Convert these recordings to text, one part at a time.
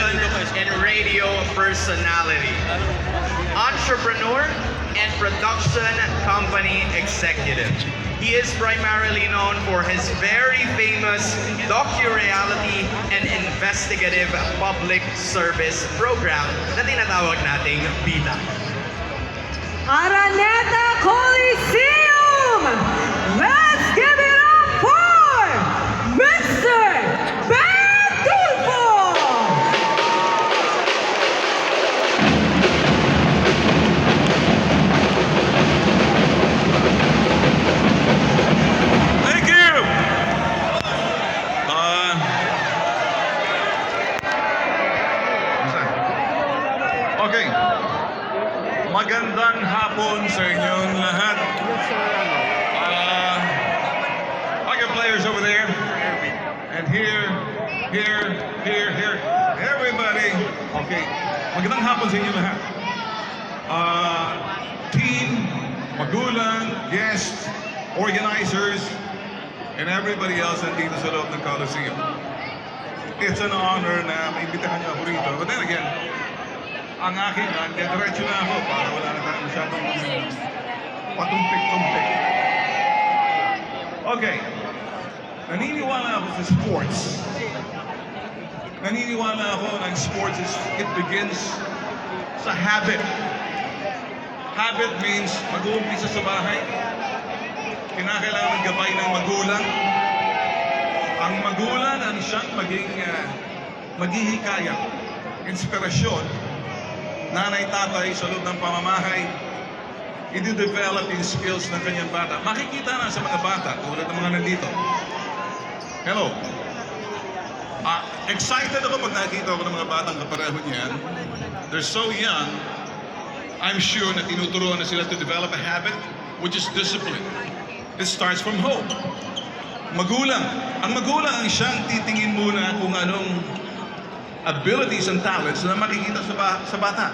and radio personality, entrepreneur, and production company executive. He is primarily known for his very famous docu-reality and investigative public service program na tinatawag nating. Araneta Coliseum! Okay. Magandang hapon sa inyong lahat. Ah, I got players over there. And here, here, here, here. Everybody. Okay. Magandang hapon sa inyong lahat. Ah, team, magulang, guests, organizers, and everybody else nandito sa loob ng Coliseum. It's an honor na maimbitahan niyo ako rito. But then again, ang akin lang, diretso na ako para wala na tayong masyadong patumpik-tumpik. Okay. Naniniwala ako sa sports. Naniniwala ako ng sports is, it begins sa habit. Habit means mag-uumpisa sa bahay. Kinakailangan gabay ng magulang. Ang magulang ang siyang maging uh, maghihikayat, inspirasyon, nanay, tatay sa loob ng pamamahay, i-develop yung skills ng kanyang bata. Makikita na sa mga bata, tulad ng mga nandito. Hello. Ah, excited ako pag nakikita ko ng mga batang kapareho niyan. They're so young, I'm sure na tinuturuan na sila to develop a habit, which is discipline. It starts from home. Magulang. Ang magulang ang siyang titingin muna kung anong abilities and talents na makikita sa, ba- sa bata.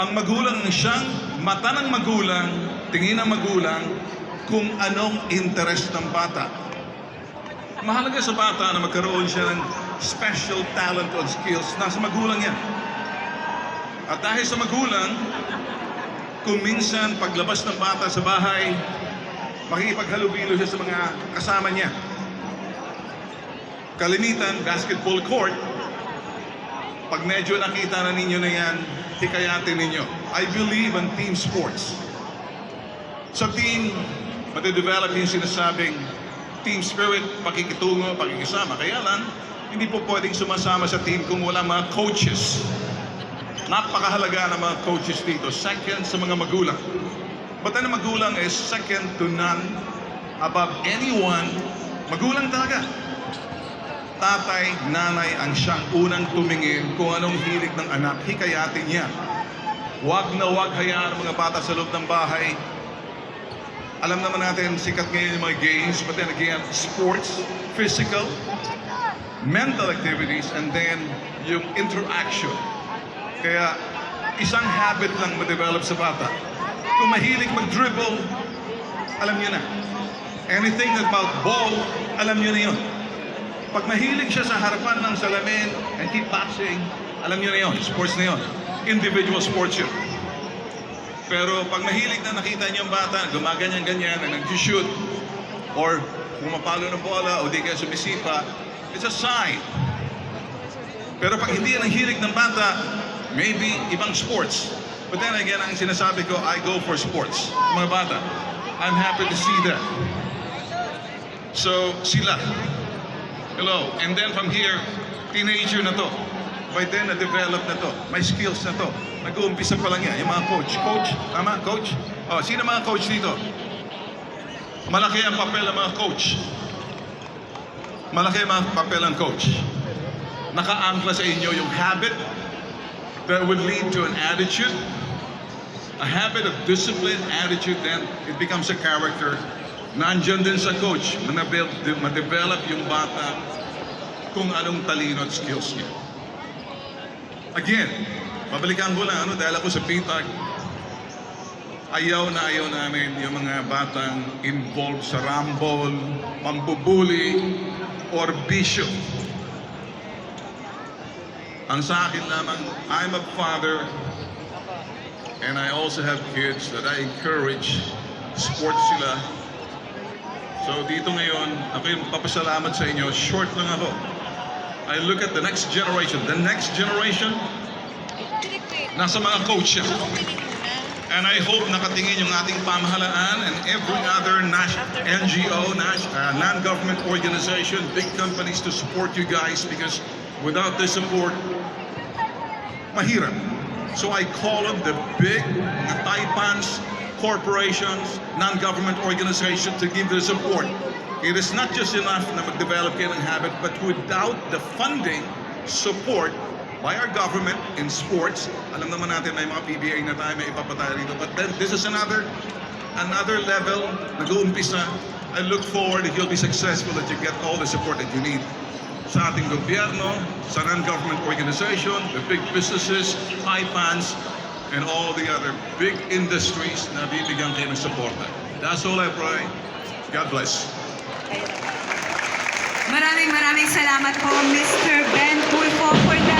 Ang magulang ang siyang mata ng magulang, tingin ng magulang kung anong interest ng bata. Mahalaga sa bata na magkaroon siya ng special talent or skills. Nasa magulang yan. At dahil sa magulang, kung minsan paglabas ng bata sa bahay, makikipaghalubilo siya sa mga kasama niya. Kalimitan, basketball court, pag medyo nakita na ninyo na yan, hikayatin ninyo. I believe in team sports. Sa team, matidevelop yung sinasabing team spirit, pakikitungo, pakikisama. Kaya lang, hindi po pwedeng sumasama sa team kung wala mga coaches. Napakahalaga ng mga coaches dito. Second sa mga magulang. But ang magulang is second to none above anyone. Magulang talaga. Tatay, nanay ang siyang unang tumingin kung anong hilig ng anak. Hikayatin niya. Huwag na huwag hayaan mga bata sa loob ng bahay. Alam naman natin, sikat ngayon yung mga games, but then again, sports, physical, mental activities, and then yung interaction. Kaya isang habit lang ma-develop sa bata. Kung mahilig mag-dribble, alam niyo na. Anything about ball, alam niyo na yun. Pag mahilig siya sa harapan ng salamin and keep boxing, alam niyo na yun. Sports na yun. Individual sports yun. Pero pag mahilig na nakita niyo yung bata, gumaganyan-ganyan, na nag-shoot, or pumapalo ng bola, o di kaya sumisipa, it's a sign. Pero pag hindi yan ang hilig ng bata, maybe ibang sports. But then again, ang sinasabi ko, I go for sports. Mga bata, I'm happy to see that. So, sila. Hello. And then from here, teenager na to. By then, na-develop na to. May skills na to. Nag-uumpisa pa lang yan. Yung mga coach. Coach? Tama? Coach? Oh, sino mga coach dito? Malaki ang papel ng mga coach. Malaki ang papel ng coach. Nakaangkla sa inyo yung habit that would lead to an attitude. A habit of discipline, attitude, then it becomes a character. Nandyan din sa coach, ma-develop yung bata kung anong talino at skills niya. Again, babalikan ko lang, ano, dahil ako sa PTAG, ayaw na ayaw namin yung mga batang involved sa rumble, pambubuli, or bisyo. Ang sa akin lamang, I'm a father and I also have kids that I encourage sports sila. So dito ngayon, ako yung papasalamat sa inyo. Short lang ako. I look at the next generation. The next generation, nasa mga coach yan. And I hope nakatingin yung ating pamahalaan and every other nas- NGO, uh, non-government organization, big companies to support you guys because without this support, mahirap. So I call on the big, the taipans, corporations, non-government organizations to give their support. It is not just enough na mag-develop kayo ng habit, but without the funding, support by our government in sports, alam naman natin may mga PBA na tayo, may iba pa tayo rito. But then this is another another level, nag-uumpisa. I look forward if you'll be successful that you get all the support that you need sa ating gobyerno, sa non-government organization, the big businesses, IPANs, and all the other big industries na bibigyan kayo ng suporta. That's all I pray. God bless. Maraming maraming salamat po, Mr. Ben Tulfo, for that